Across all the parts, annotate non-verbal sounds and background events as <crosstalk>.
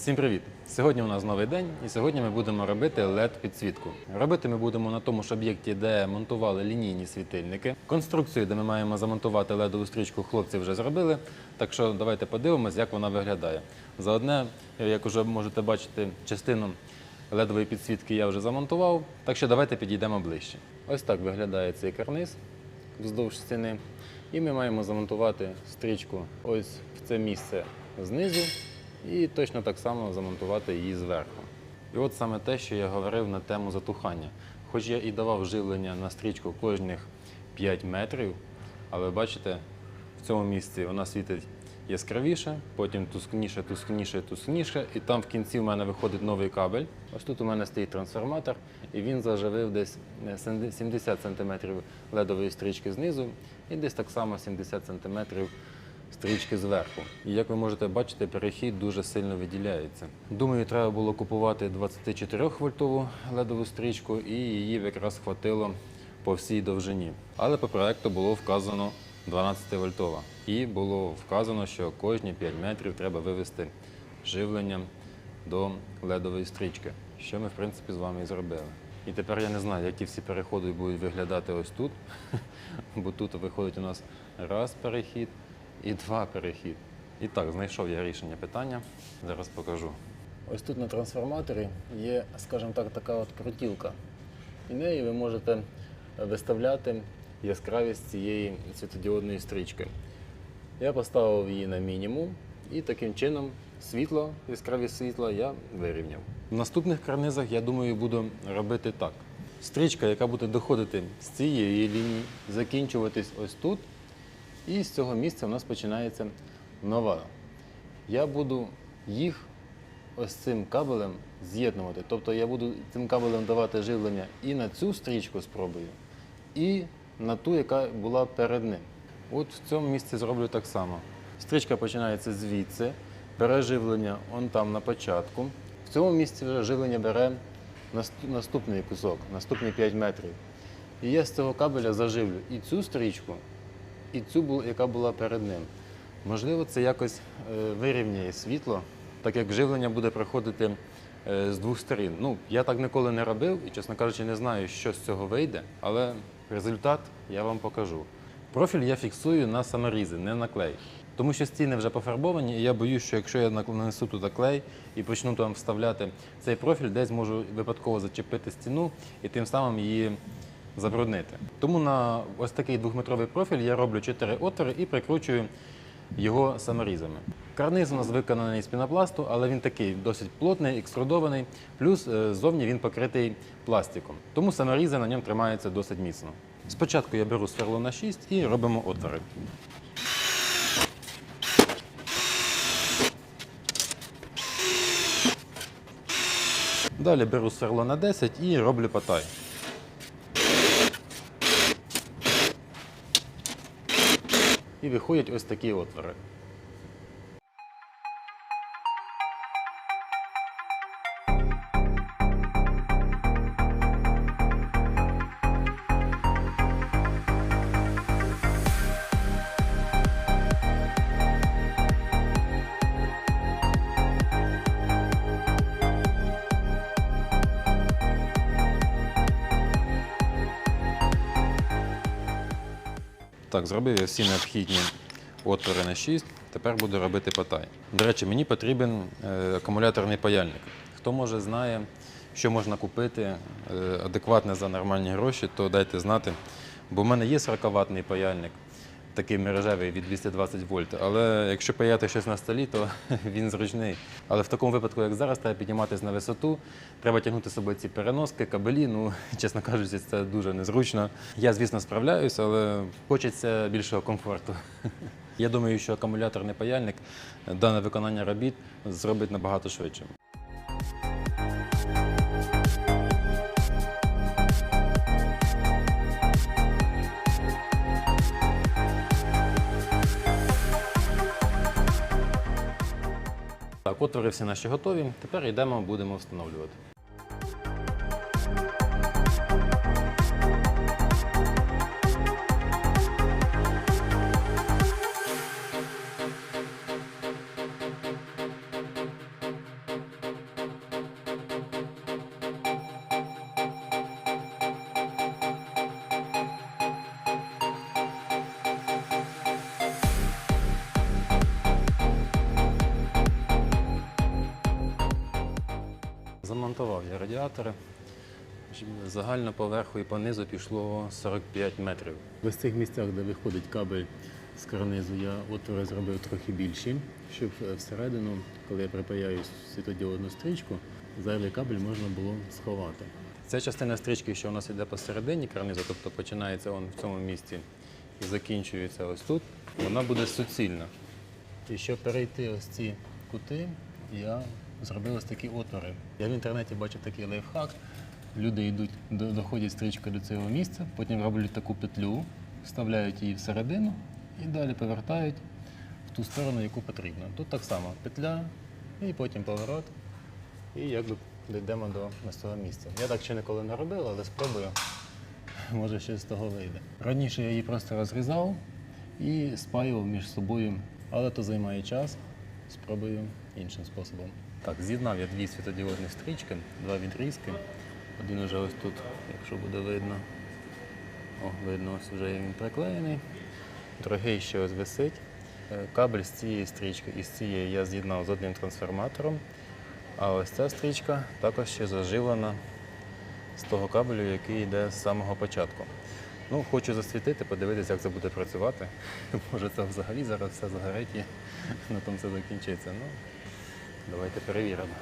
Всім привіт! Сьогодні у нас новий день, і сьогодні ми будемо робити led підсвітку. Робити ми будемо на тому ж об'єкті, де монтували лінійні світильники. Конструкцію, де ми маємо замонтувати ледову стрічку, хлопці вже зробили. Так що давайте подивимось, як вона виглядає. Заодне, як вже можете бачити, частину ледової підсвітки я вже замонтував. Так що давайте підійдемо ближче. Ось так виглядає цей карниз вздовж стіни. І ми маємо замонтувати стрічку ось в це місце знизу і точно так само замонтувати її зверху. І от саме те, що я говорив на тему затухання. Хоч я і давав живлення на стрічку кожних 5 метрів, але бачите, в цьому місці вона світить яскравіше, потім тускніше, тускніше, тускніше, і там в кінці в мене виходить новий кабель. Ось тут у мене стоїть трансформатор, і він заживив десь е, 70 см ледової стрічки знизу і десь так само 70 см стрічки зверху. І як ви можете бачити, перехід дуже сильно виділяється. Думаю, треба було купувати 24 вольтову ледову стрічку, і її якраз хватило по всій довжині. Але по проекту було вказано 12 вольтова. І було вказано, що кожні 5 метрів треба вивести живлення до ледової стрічки, що ми в принципі з вами і зробили. І тепер я не знаю, як ті всі переходи будуть виглядати ось тут, <laughs> бо тут виходить у нас раз перехід і два перехід. І так, знайшов я рішення питання. Зараз покажу. Ось тут на трансформаторі є, скажімо так, така от крутілка. І нею ви можете виставляти яскравість цієї світодіодної стрічки. Я поставив її на мінімум і таким чином світло, яскравість світла я вирівняв. В наступних карнизах, я думаю, буду робити так. Стрічка, яка буде доходити з цієї лінії, закінчуватись ось тут. І з цього місця у нас починається нова. Я буду їх ось цим кабелем з'єднувати. Тобто я буду цим кабелем давати живлення і на цю стрічку спробую, і на ту, яка була перед ним. От в цьому місці зроблю так само. Стрічка починається звідси, бере живлення он там на початку. В цьому місці вже живлення бере наступний кусок, наступні 5 метрів. І я з цього кабеля заживлю і цю стрічку, і цю, яка була перед ним. Можливо, це якось е, вирівняє світло, так як живлення буде проходити е, з двох сторін. Ну, я так ніколи не робив і, чесно кажучи, не знаю, що з цього вийде, але результат я вам покажу. Профіль я фіксую на саморізи, не на клей. Тому що стіни вже пофарбовані, і я боюсь, що якщо я нанесу туди клей і почну там вставляти цей профіль, десь можу випадково зачепити стіну і тим самим її забруднити. Тому на ось такий двохметровий профіль я роблю 4 отвори і прикручую його саморізами. Карниз у нас виконаний з пінопласту, але він такий досить плотний, екструдований, плюс е, ззовні він покритий пластиком. Тому саморізи на ньому тримаються досить міцно. Спочатку я беру сверло на 6 і робимо отвори. Далі беру сверло на 10 і роблю потай. І виходять ось такі отвори. Так, зробив я всі необхідні отвори на 6. Тепер буду робити потай. До речі, мені потрібен е, акумуляторний паяльник. Хто може знає, що можна купити е, адекватне за нормальні гроші, то дайте знати. Бо в мене є 40-ваттний паяльник, такий мережевий від 220 вольт. Але якщо паяти щось на столі, то <laughs> він зручний. Але в такому випадку, як зараз, треба підніматися на висоту, треба тягнути з собою ці переноски, кабелі. Ну, <laughs> чесно кажучи, це дуже незручно. Я, звісно, справляюся, але хочеться більшого комфорту. <laughs> Я думаю, що акумуляторний паяльник дане виконання робіт зробить набагато швидше. Отвори всі наші готові. Тепер йдемо, будемо встановлювати. Щоб Загально поверху і по низу пішло 45 метрів. В цих місцях, де виходить кабель з карнизу, я отвори зробив трохи більші, щоб е, всередину, коли я припаяю світодіодну стрічку, зайвий кабель можна було сховати. Ця частина стрічки, що у нас йде посередині карнизу, тобто починається он в цьому місці і закінчується ось тут, вона буде суцільна. І щоб перейти ось ці кути, я зробив ось такі отвори. Я в інтернеті бачив такий лайфхак. Люди йдуть, доходять стрічкою до цього місця, потім роблять таку петлю, вставляють її всередину і далі повертають в ту сторону, яку потрібно. Тут так само петля і потім поворот. І якби дійдемо до цього місця. Я так ще ніколи не робив, але спробую. Може, щось з того вийде. Раніше я її просто розрізав і спаював між собою, але то займає час. Спробую іншим способом. Так, з'єднав я дві світодіодні стрічки, два відрізки. Один уже ось тут, якщо буде видно. О, видно, ось вже він приклеєний. Другий ще ось висить. Е, Кабель з цієї стрічки і з цієї я з'єднав з одним трансформатором. А ось ця стрічка також ще заживлена з того кабелю, який йде з самого початку. Ну, хочу засвітити, подивитися, як це буде працювати. <laughs> Може, це взагалі зараз все загорить і <laughs> на тому все закінчиться. Ну, давайте перевіримо.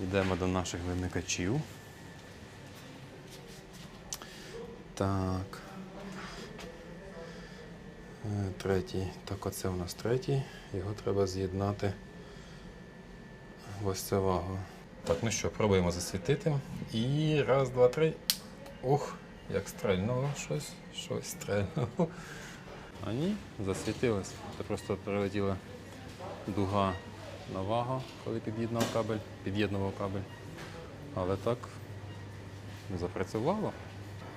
Йдемо до наших вимикачів. Так. Е, Третій. Так, оце у нас третій. Його треба з'єднати ось це вагу. Так, ну що, пробуємо засвітити. І раз, два, три. Ух, як стрельнуло щось, щось стрельнуло. А ні, засвітилось. Це просто прилетіла дуга на вагу, коли під'єднав кабель, під'єднував кабель. Але так запрацювало.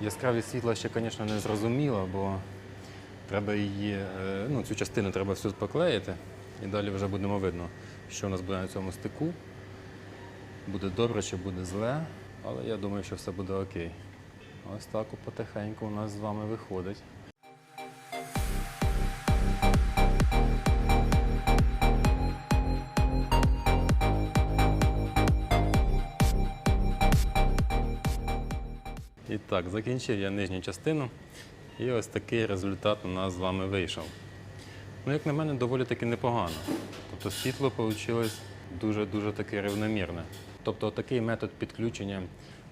Яскравість світла ще, звісно, не зрозуміла, бо треба її, е, ну, цю частину треба всю поклеїти, і далі вже будемо видно, що у нас буде на цьому стику. Буде добре чи буде зле, але я думаю, що все буде окей. Ось так потихеньку у нас з вами виходить. І так, закінчив я нижню частину. І ось такий результат у нас з вами вийшов. Ну, як на мене, доволі таки непогано. Тобто світло вийшло дуже-дуже таке рівномірне. Тобто такий метод підключення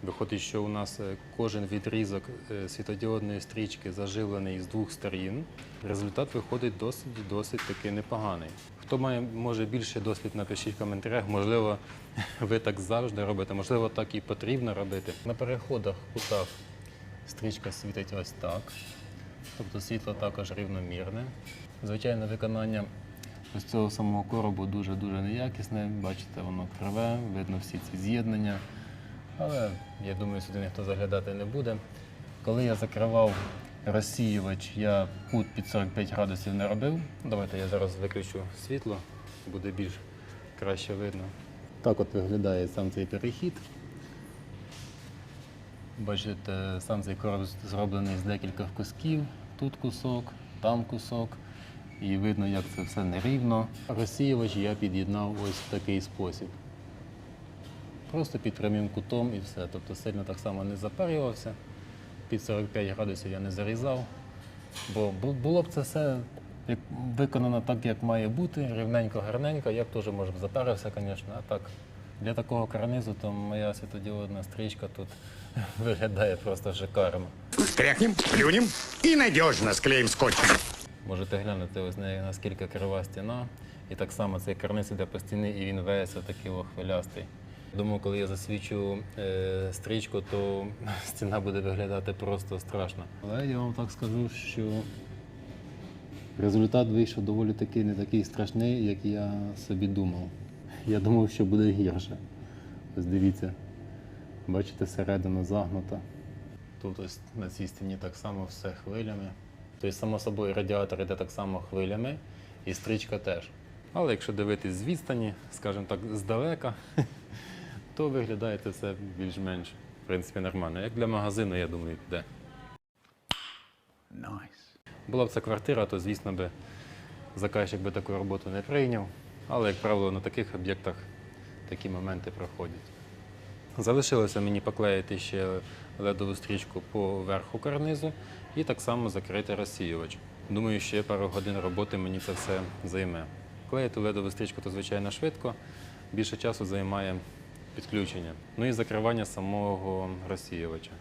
виходить, що у нас е, кожен відрізок е, світодіодної стрічки заживлений з двох сторін. Результат виходить досить досить таки непоганий. Хто має може більше досвід, напишіть в коментарях. Можливо, <laughs> ви так завжди робите, можливо, так і потрібно робити. На переходах кутах стрічка світить ось так. Тобто світло також рівномірне. Звичайно, виконання ось цього самого коробу дуже-дуже неякісне. Бачите, воно криве, видно всі ці з'єднання. Але я думаю, сюди ніхто заглядати не буде. Коли я закривав розсіювач, я кут під 45 градусів не робив. Давайте я зараз виключу світло, буде більш краще видно. Так от виглядає сам цей перехід. Бачите, сам цей короб зроблений з декількох кусків. Тут кусок, там кусок. І видно, як це все нерівно. Розсіювач я під'єднав ось в такий спосіб. Просто під прямим кутом і все. Тобто сильно так само не запарювався. Під 45 градусів я не зарізав. Бо було б це все виконано так, як має бути, рівненько, гарненько, я б теж може б запарився, звісно. А так, для такого карнизу, то моя світодіодна стрічка тут <laughs> виглядає просто шикарно. Тряхнем, плюнем и надежно склеим скотчем. Можете глянути, ось на- наскільки крива стіна. І так само цей карниз іде по стіні, і він весь такий хвилястий. Думаю, коли я засвічу е, стрічку, то <laughs> стіна буде виглядати просто страшно. Але я вам так скажу, що результат вийшов доволі таки не такий страшний, як я собі думав. Я думав, що буде гірше. Ось дивіться, бачите, середина загнута. Тут ось на цій стіні так само все хвилями. Тобто, само собою, радіатор йде так само хвилями, і стрічка теж. Але якщо дивитись з відстані, скажімо так, здалека, <laughs> то виглядає це все більш-менш в принципі нормально. Як для магазину, я думаю, піде. Була б це квартира, то звісно би заказчик би таку роботу не прийняв. Але, як правило, на таких об'єктах такі моменти проходять. Залишилося мені поклеїти ще ледову стрічку по верху карнизу і так само закрити розсіювач. Думаю, ще пару годин роботи мені це все займе. Клеїти ледову стрічку то звичайно швидко, більше часу займає підключення. Ну і закривання самого розсіювача.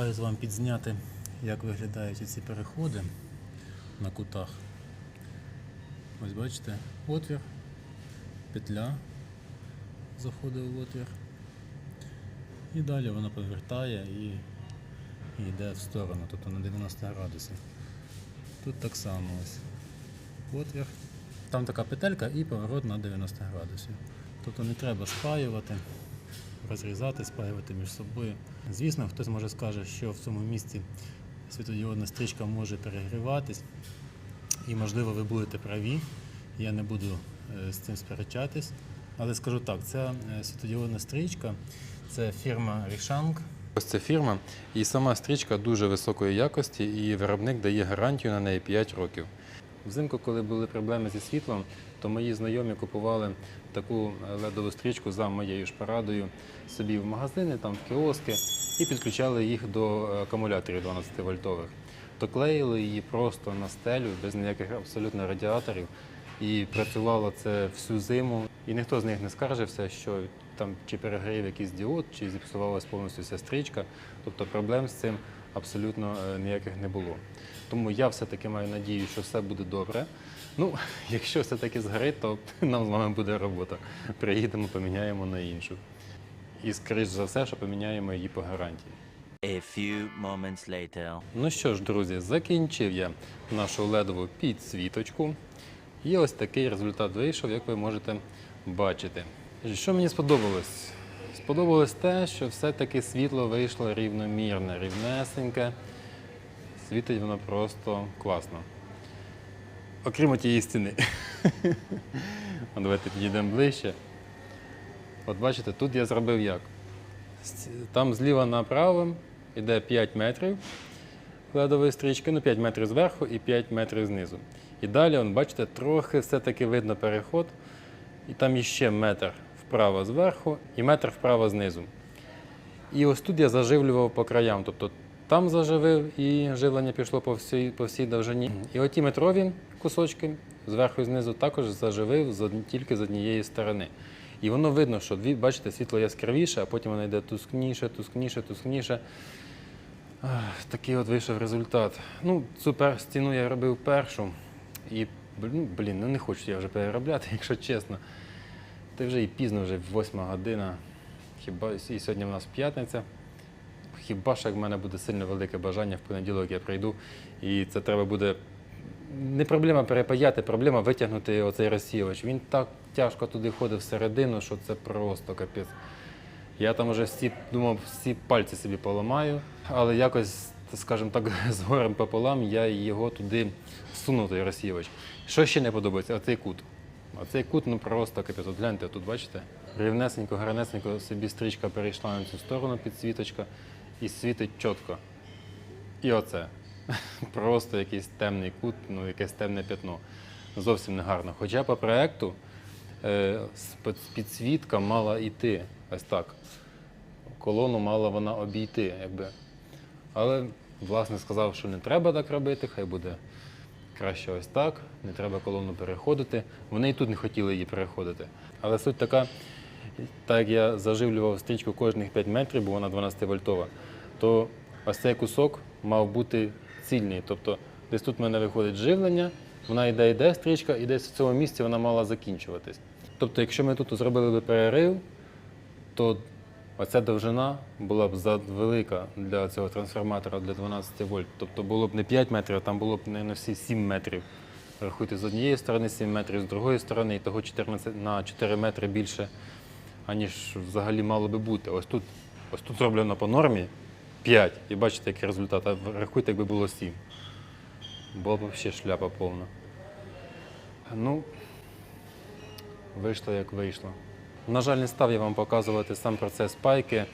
Постараюсь вам підзняти, як виглядають ці переходи на кутах. Ось бачите, отвір, петля заходить в отвір. І далі вона повертає і, йде в сторону, тобто на 90 градусів. Тут так само ось отвір. Там така петелька і поворот на 90 градусів. Тобто не треба спаювати, розрізати, спаювати між собою. Звісно, хтось може скаже, що в цьому місці світодіодна стрічка може перегріватись, і можливо ви будете праві. Я не буду е, з цим сперечатись. Але скажу так, ця е, світодіодна стрічка це фірма Rishang. Ось ця фірма, і сама стрічка дуже високої якості, і виробник дає гарантію на неї 5 років. Взимку, коли були проблеми зі світлом, то мої знайомі купували таку ледову стрічку за моєю ж порадою собі в магазини, там в кіоски, і підключали їх до акумуляторів 12 вольтових. То клеїли її просто на стелю, без ніяких абсолютно радіаторів. І працювало це всю зиму. І ніхто з них не скаржився, що там чи перегрів якийсь діод, чи зіпсувалась повністю вся стрічка. Тобто проблем з цим абсолютно е, ніяких не було. Тому я все-таки маю надію, що все буде добре. Ну, <laughs> якщо все-таки згорить, то <laughs> нам з вами буде робота. Приїдемо, поміняємо на іншу. І, скоріш за все, що поміняємо її по гарантії. A few moments later. Ну що ж, друзі, закінчив я нашу ледову підсвіточку. І ось такий результат вийшов, як ви можете бачити. Що мені сподобалось? Сподобалось те, що все-таки світло вийшло рівномірне, рівнесеньке. Світить воно просто класно. Окрім тієї стіни. <laughs> Давайте підійдемо ближче. От бачите, тут я зробив як? Там зліва направо йде 5 метрів ледової стрічки, ну 5 метрів зверху і 5 метрів знизу. І далі, он, бачите, трохи все-таки видно переход, і там іще метр вправо зверху і метр вправо знизу. І ось тут я заживлював по краям. Тобто там заживив і живлення пішло по всій, по всій довжині. І оті метрові кусочки зверху і знизу також заживив тільки з однієї сторони. І воно видно, що бачите, світло яскравіше, а потім воно йде тускніше, тускніше, тускніше. Такий от вийшов результат. Ну, цю стіну я робив першу. І, блін, блін, ну не хочу я вже переробляти, <laughs> якщо чесно. Та вже і пізно, вже восьма година. Хіба і сьогодні в нас п'ятниця. Хіба що в мене буде сильно велике бажання в понеділок я прийду, і це треба буде не проблема перепаяти, проблема витягнути оцей розсіювач. Він так тяжко туди ходив всередину, що це просто капець. Я там вже всі думав, всі пальці собі поламаю, але якось, скажімо так, <laughs> з горем пополам я його туди всунув, той розсіювач. Що ще не подобається? Оцей кут. Оцей кут ну просто капець. От гляньте, тут бачите? Рівнесенько, гарнесенько собі стрічка перейшла на цю сторону підсвіточка і світить чітко. І оце. <laughs> Просто якийсь темний кут, ну якесь темне п'ятно. Зовсім не гарно. Хоча по проекту е, підсвітка мала йти ось так. Колону мала вона обійти, якби. Але власник сказав, що не треба так робити, хай буде краще ось так, не треба колону переходити. Вони і тут не хотіли її переходити. Але суть така, так як я заживлював стрічку кожних 5 метрів, бо вона 12 вольтова, то ось цей кусок мав бути цільний. Тобто десь тут в мене виходить живлення, вона йде, йде стрічка, і десь в цьому місці вона мала закінчуватись. Тобто, якщо ми тут зробили би перерив, то оця довжина була б завелика для цього трансформатора для 12 вольт. Тобто було б не 5 метрів, а там було б не всі 7 метрів. Рахуйте з однієї сторони 7 метрів, з другої сторони, і того 14 на 4 метри більше, аніж взагалі мало би бути. Ось тут, ось тут зроблено по нормі 5. І бачите, який результат. А рахуйте, якби було 7. Була б взагалі шляпа повна. Ну, вийшло як вийшло. На жаль, не став я вам показувати сам процес пайки,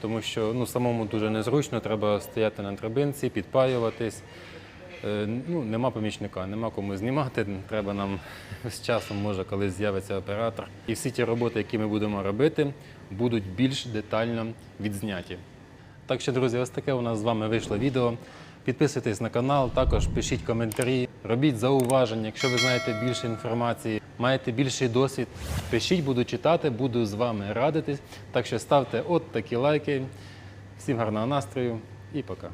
тому що ну, самому дуже незручно, треба стояти на драбинці, підпаюватись. Е, Ну, нема помічника, нема кому знімати. Треба нам <laughs> з часом, може, колись з'явиться оператор. І всі ті роботи, які ми будемо робити, будуть більш детально відзняті. Так що, друзі, ось таке у нас з вами вийшло відео. Підписуйтесь на канал, також пишіть коментарі, робіть зауваження, якщо ви знаєте більше інформації, маєте більший досвід. Пишіть, буду читати, буду з вами радитись. Так що ставте от такі лайки. Всім гарного настрою і пока.